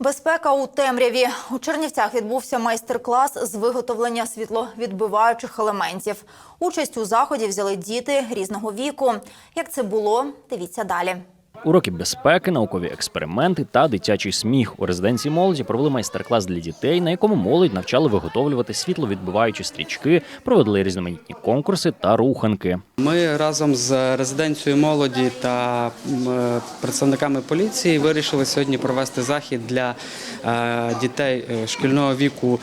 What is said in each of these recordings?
Безпека у темряві. У Чернівцях відбувся майстер-клас з виготовлення світловідбиваючих елементів. Участь у заході взяли діти різного віку. Як це було, дивіться далі. Уроки безпеки, наукові експерименти та дитячий сміх у резиденції молоді провели майстер-клас для дітей, на якому молодь навчали виготовлювати світловідбиваючі стрічки, проводили різноманітні конкурси та руханки. Ми разом з резиденцією молоді та е, представниками поліції вирішили сьогодні провести захід для е, дітей е, шкільного віку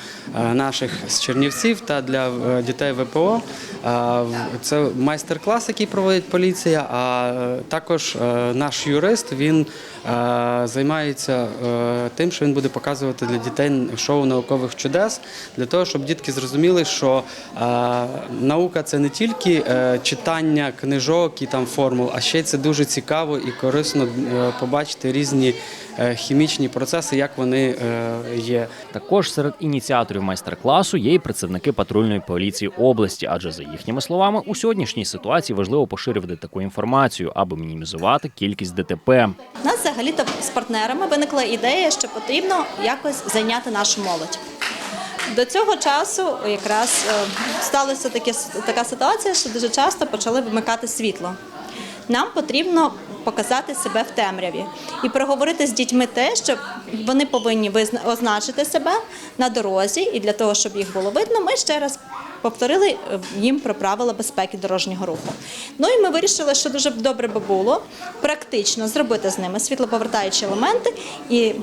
наших з Чернівців та для дітей ВПО. Це майстер-клас, який проводить поліція. А також наш юрист він займається тим, що він буде показувати для дітей шоу наукових чудес, для того, щоб дітки зрозуміли, що наука це не тільки е, читання книжок і там формул, а ще це дуже цікаво і корисно е, побачити різні е, хімічні процеси, як вони е, є. Також серед ініціаторів майстер-класу є і представники патрульної поліції області, адже за їхніми словами, у сьогоднішній ситуації важливо поширювати таку інформацію, аби мінімізувати кількість ДТП. У нас взагалі-то з партнерами виникла ідея, що потрібно якось зайняти нашу молодь. До цього часу якраз е, сталася таке, така ситуація, що дуже часто почали вимикати світло. Нам потрібно показати себе в темряві і проговорити з дітьми те, що вони повинні означити себе на дорозі, і для того, щоб їх було видно, ми ще раз повторили е, їм про правила безпеки дорожнього руху. Ну і ми вирішили, що дуже добре би було практично зробити з ними світлоповертаючі елементи і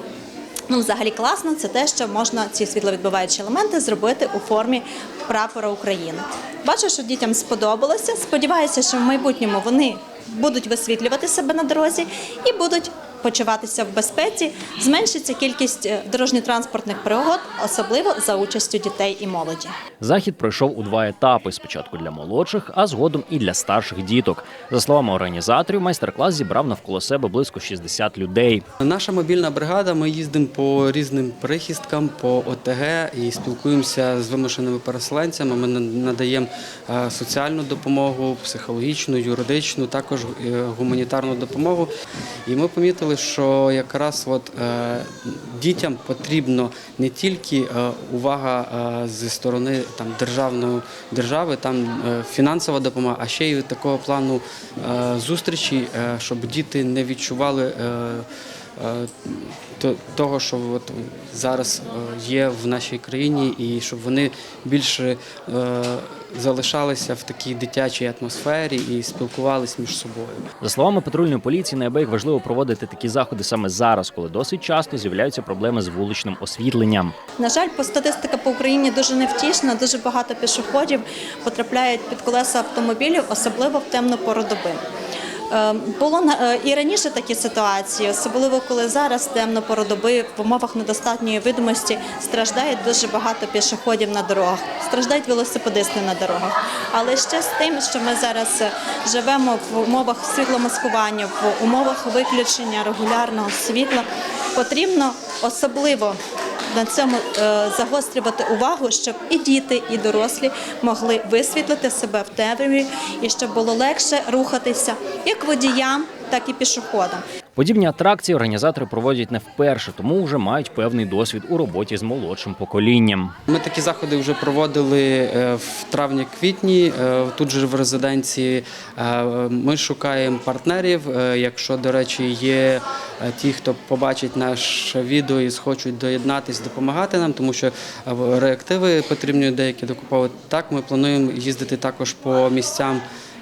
Ну, взагалі класно, це те, що можна ці світловідбиваючі елементи зробити у формі прапора України. Бачу, що дітям сподобалося. Сподіваюся, що в майбутньому вони будуть висвітлювати себе на дорозі і будуть почуватися в безпеці. Зменшиться кількість е, дорожньо-транспортних пригод, особливо за участю дітей і молоді. Захід пройшов у два етапи: спочатку для молодших, а згодом і для старших діток. За словами організаторів, майстер-клас зібрав навколо себе близько 60 людей. Наша мобільна бригада. Ми їздимо по різним прихисткам, по ОТГ і спілкуємося з вимушеними переселенцями. Ми на- надаємо е, соціальну допомогу, психологічну, юридичну, також е, гуманітарну допомогу. І ми помітили, що якраз от, е, дітям потрібно не тільки е, увага е, зі сторони там, державної держави, там фінансова допомога, а ще й такого плану зустрічі, щоб діти не відчували. Е, того, що от зараз е, є в нашій країні, і щоб вони більше е, залишалися в такій дитячій атмосфері і спілкувалися між собою. За словами патрульної поліції, неабияк важливо проводити такі заходи саме зараз, коли досить часто з'являються проблеми з вуличним освітленням. На жаль, по статистика по Україні дуже невтішна. Дуже багато пішоходів потрапляють під колеса автомобілів, особливо в темну пору доби. Е, Було е, і раніше такі ситуації, особливо коли зараз темно пору доби в умовах недостатньої видимості страждає дуже багато пішоходів на дорогах, страждають велосипедисти на дорогах. Але ще з тим, що ми зараз е, живемо в умовах світломаскування, в умовах виключення регулярного світла, потрібно особливо на цьому е, загострювати увагу, щоб і діти, і дорослі могли висвітлити себе в темряві і щоб було легше рухатися як водіям, так і пішоходам. Подібні атракції організатори проводять не вперше, тому вже мають певний досвід у роботі з молодшим поколінням. Ми такі заходи вже проводили е, в травні-квітні. е, Тут же в резиденції Е, ми шукаємо партнерів. Якщо, до речі, є ті, хто побачить наше відео і схочуть доєднатись, допомагати нам, тому що реактиви потрібні деякі докуповувати. Так, ми плануємо їздити також по місцям.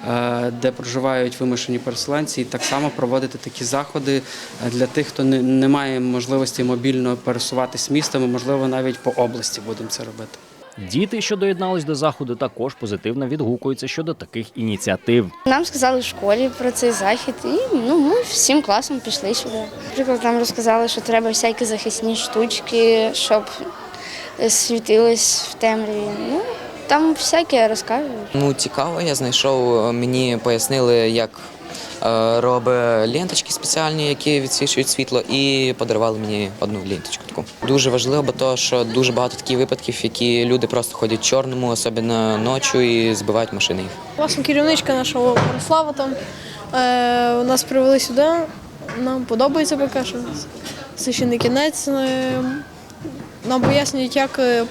Е, Де проживають вимушені переселенці, і так само проводити такі заходи е, для тих, хто не, має можливості мобільно пересуватись містами, можливо, навіть по області будемо це робити. Діти, що доєднались до заходу, також позитивно відгукуються щодо таких ініціатив. Нам сказали в школі про цей захід, і ну, ми всім класом пішли сюди. Наприклад, нам розказали, що треба всякі захисні штучки, щоб світились в темряві. Ну, там всяке розказують. Ну, цікаво, я знайшов, мені пояснили, як е, робить ленточки спеціальні, які відсвічують світло, і подарували мені одну ленточку таку. Дуже важливо, бо то, що дуже багато таких випадків, які люди просто ходять чорному, особливо ночі, і збивають машини. Власне, керівничка нашого Борислава там е, нас привели сюди. Нам подобається поки що. це ще не кінець. Нам пояснюють, як е,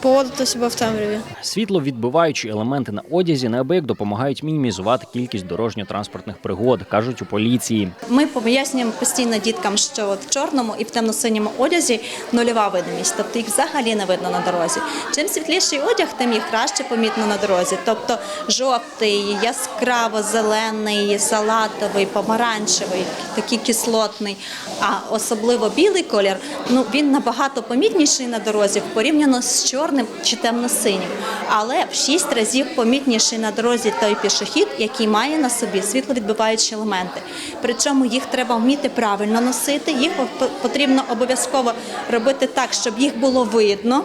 поводити, себе в темряві. Світловідбиваючі елементи на одязі неабияк допомагають мінімізувати кількість дорожньо-транспортних пригод, кажуть у поліції. Ми пояснюємо постійно діткам, що в чорному і в темно-синьому одязі нульова видимість, тобто їх взагалі не видно на дорозі. Чим світліший одяг, тим їх краще помітно на дорозі. Тобто жовтий, яскраво зелений, салатовий, помаранчевий, такий кислотний, а особливо білий колір, ну він набагато помітніший на дорозі порівняно з чорним чи темно-синім. Але в шість разів помітніший на дорозі той пішохід, який має на собі світловідбиваючі елементи. Причому їх треба вміти правильно носити. Їх по- потрібно обов'язково робити так, щоб їх було видно.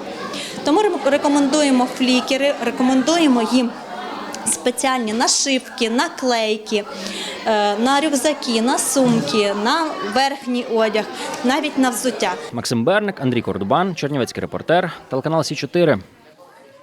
Тому рекомендуємо флікери, рекомендуємо їм. Спеціальні нашивки, наклейки, е, на рюкзаки, на сумки, на верхній одяг, навіть на взуття. Максим Берник, Андрій Кордубан, Чернівецький репортер, телеканал Сі 4